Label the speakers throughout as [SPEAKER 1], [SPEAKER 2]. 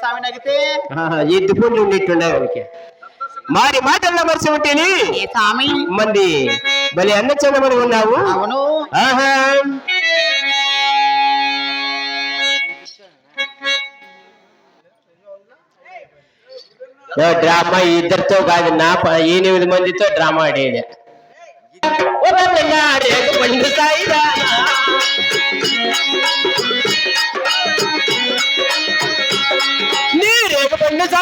[SPEAKER 1] స్వామి నగితే
[SPEAKER 2] ఎద్దు పుండు ఉన్నట్టుండే వానికి మారి మాటల్లో మరిచి ఉంటేని
[SPEAKER 1] ఏ
[SPEAKER 2] మంది భలే అన్న చందమని ఉన్నావు
[SPEAKER 1] అవును
[SPEAKER 2] ఆహా డ్రామా ఇద్దరితో కాదు నా ఎనిమిది మందితో డ్రామా ఆడేది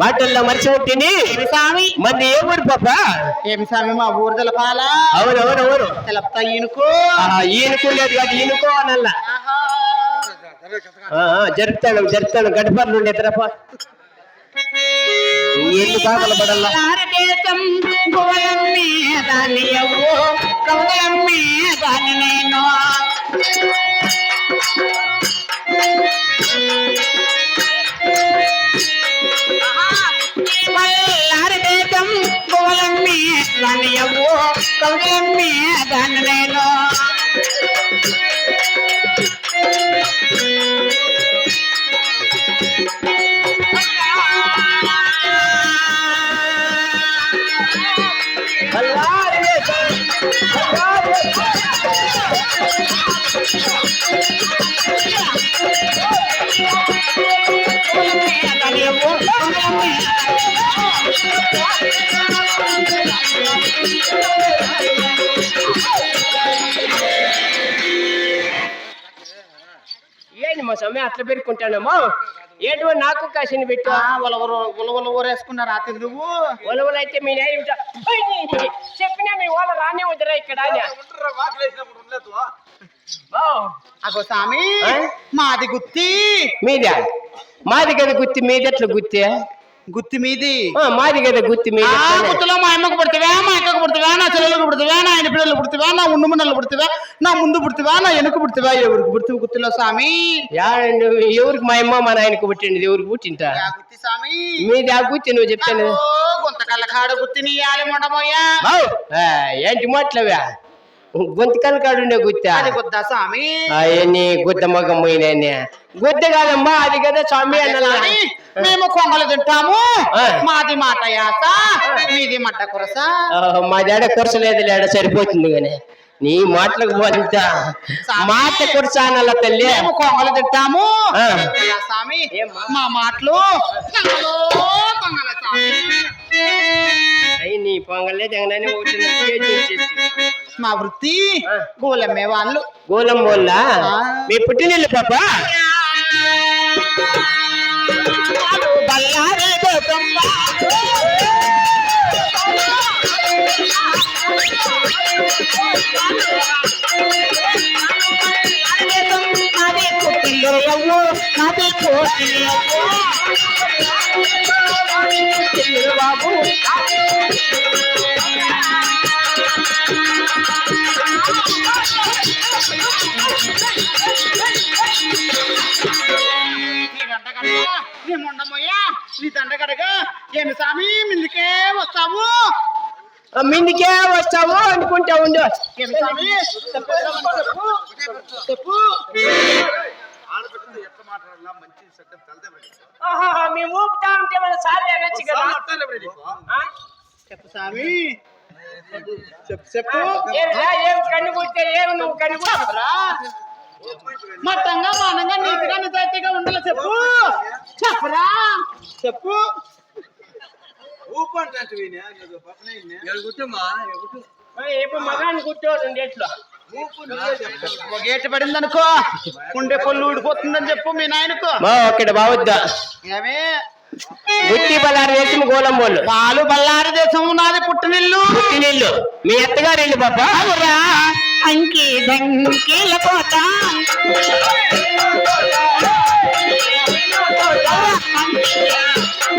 [SPEAKER 2] మాటల్లో మరిచి ఉంటేని
[SPEAKER 1] ఏమి స్వామి?
[SPEAKER 2] మంది ఏ ఊరు పాప?
[SPEAKER 1] ఏమి స్వామి మా ఊరు తెలపాల?
[SPEAKER 2] అవును అవును అవును.
[SPEAKER 1] తెలపుతా ఈయనకు
[SPEAKER 2] ఈయనకుండేది కాదు ఈయనకో అనల్లా జరుపుతాను జరుపుతాను. గడపర్లు ఉండే తరప. ఎన్ని బాధలు పడల్లా?
[SPEAKER 1] నేను.
[SPEAKER 2] ఏంటి మా సమయం అట్లా పెరుక్కుంటానమ్మా? ఏంటో నాకు కాసిన పెట్టు?
[SPEAKER 1] ఉలవలు ఉలవలు రాత్రి నువ్వు?
[SPEAKER 2] ఒలవలైతే మీ నాయన ఇంట, "ఓయ్, చెప్పినా మీ వాళ్ళ రానే వద్దరా ఇక్కడ
[SPEAKER 1] అగో స్వామి? మాది గుత్తి.
[SPEAKER 2] మీదా? మాది కదా గుత్తి మీది ఎట్లా గుత్తి?
[SPEAKER 1] గుత్తి మీది.
[SPEAKER 2] ఆ, మాది కదా గుత్తి మీది
[SPEAKER 1] ఆ? గుత్తులో మా అమ్మకు పుడితివా మా అక్కకు పుడితివా నా చెల్లెలకు పుడితివా నా ఆయన పిల్లలు పుడితివా నా ఉండు మున్నలు పుడితివా నా ముందు పుడితివా నా వెనుక పుడితివా ఎవరికి పుడితివి గుత్తిలో స్వామి?
[SPEAKER 2] యా, నువ్వు ఎవరికి మా అమ్మ మా నాయనకు పుట్టింది ఎవరికి పుట్టింటా
[SPEAKER 1] గుత్తి స్వామి.
[SPEAKER 2] మీది ఆ గుత్తి నువ్వు చెప్తాను.
[SPEAKER 1] గుంతకల్ల కాడ గుత్తిని ఇయ్యాలి మొండమోయా
[SPEAKER 2] ఏంటి మాటలవా గొంతుకల్ కాడుండే గుత్తా.
[SPEAKER 1] గుద్దా స్వామి.
[SPEAKER 2] అవన్నీ గుద్ద మగం పోయినాయన్ని. గుద్ద కాదమ్మా అది కదా స్వామి అన్నలా.
[SPEAKER 1] కానీ మేము కొంగలు తింటాము. మాది మాట యాస మీది మడ్డ కురస.
[SPEAKER 2] ఆ, మా డాడ కొరసలేదు లేడ సరిపోతుంది కానీ. నీ మాటలకు పోంత మాట కొరసానల్ల తల్లి.
[SPEAKER 1] మేము కొంగలు తింటాము. స్వామి? మా మాటలు.
[SPEAKER 2] అయ్యి నీ పొంగలే జగనని ఒకటి కేజీ ఇచ్చేసి.
[SPEAKER 1] మా వృత్తి. గోలమ్మే వాళ్ళు
[SPEAKER 2] గోలం వల్ల. మీ పుట్టినీళ్ళు పాప
[SPEAKER 1] బల్లారే. నాది నాది కోటిల్లు నీ దండ కడగా, ఏమి స్వామి మిల్లికే వస్తావు?
[SPEAKER 2] మిందికే వస్తావు అనుకుంటా ఉండు.
[SPEAKER 1] ఏమి స్వామి చెప్పు
[SPEAKER 2] మేము ఊపుతా ఉంటే మన సార్లు అనొచ్చు కదా. ఆ?
[SPEAKER 1] చెప్పు స్వామి. చెప్పు చెప్పు.
[SPEAKER 2] ఏం కన్ను కుడితే ఏమి నువ్వు కన్ను?
[SPEAKER 1] చెప్పరా మట్టంగా మానంగా నీతిగా నిజాయితీగా ఉండాలి చెప్పు. చెప్పరా? చెప్పు.
[SPEAKER 2] ఇప్పుడు మగాన్ని కూర్చోడు
[SPEAKER 1] గేటు పడింది అనుకో ఉండే పొల్లు ఊడిపోతుందని చెప్పు మీ నాయనకు.
[SPEAKER 2] మా అక్కడ బావద్దా.
[SPEAKER 1] ఏమే?
[SPEAKER 2] వేసి గోలం బోళ్ళు.
[SPEAKER 1] వాళ్ళు బల్లారి దేశం నాది పుట్టినిల్లు.
[SPEAKER 2] పుట్టినీళ్ళు మీ అత్తగారు ఇల్లు పాప.
[SPEAKER 1] అవురా. అంకి దంకిల కోట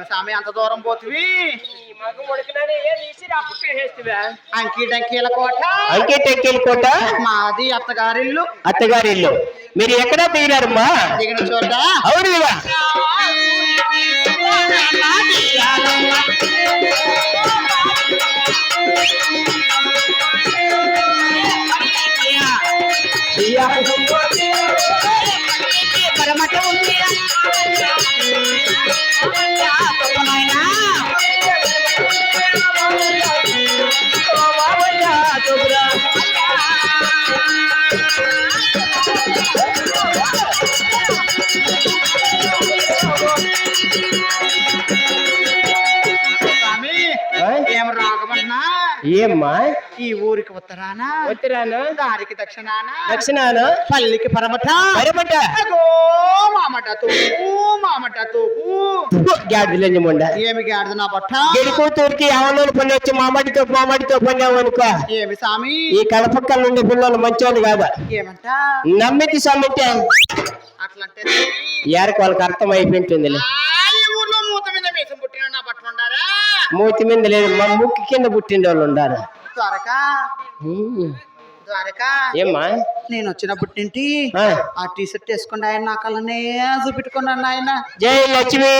[SPEAKER 1] ఏమి స్వామి అంత దూరం పోతివి. అంకీ డంకీల కోట.
[SPEAKER 2] అంకే టెక్కిల కోట?
[SPEAKER 1] మాది అత్తగారిల్లు.
[SPEAKER 2] అత్తగారి ఇల్లు మీరు ఎక్కడ దిగినారమ్మా?
[SPEAKER 1] దిగిన చోట.
[SPEAKER 2] అవును కదా?
[SPEAKER 1] స్వామి
[SPEAKER 2] ఏమ్మా?
[SPEAKER 1] ఈ ఊరికి ఉత్తరాన?
[SPEAKER 2] వచ్చిరాను
[SPEAKER 1] దారికి దక్షిణాన?
[SPEAKER 2] దక్షిణాను?
[SPEAKER 1] పల్లికి పరమట?
[SPEAKER 2] పరమట?
[SPEAKER 1] మామట తోపు మామట తోపు.
[SPEAKER 2] గ్యాడ్లంజముండ
[SPEAKER 1] ఏమి గాడిద నా బట్ట?
[SPEAKER 2] గడి కూతురికి అవనూరు పని వచ్చి మామడితో మామడితో పన్నావు అనుకో.
[SPEAKER 1] ఏమి స్వామి
[SPEAKER 2] ఈ కడపక్కల నుండి పిల్లలు మంచోళ్ళు కాదు.
[SPEAKER 1] ఏమంట?
[SPEAKER 2] నమ్మితి సమ్మితే
[SPEAKER 1] అట్లంటే
[SPEAKER 2] ఏరకు వాళ్ళకి అర్థం అయిపోయింటుందిలే.
[SPEAKER 1] మూతి మీద
[SPEAKER 2] లేదు మా ముక్కు కింద పుట్టిన వాళ్ళు ఉండారు ఏమ్మా?
[SPEAKER 1] నేను వచ్చినప్పుడు నుండి
[SPEAKER 2] ఆ.
[SPEAKER 1] టీ షర్ట్ వేసుకుని ఆయన నా కళ్ళనే చూపెట్టుకున్నాను ఆయన.
[SPEAKER 2] జై లక్ష్మీ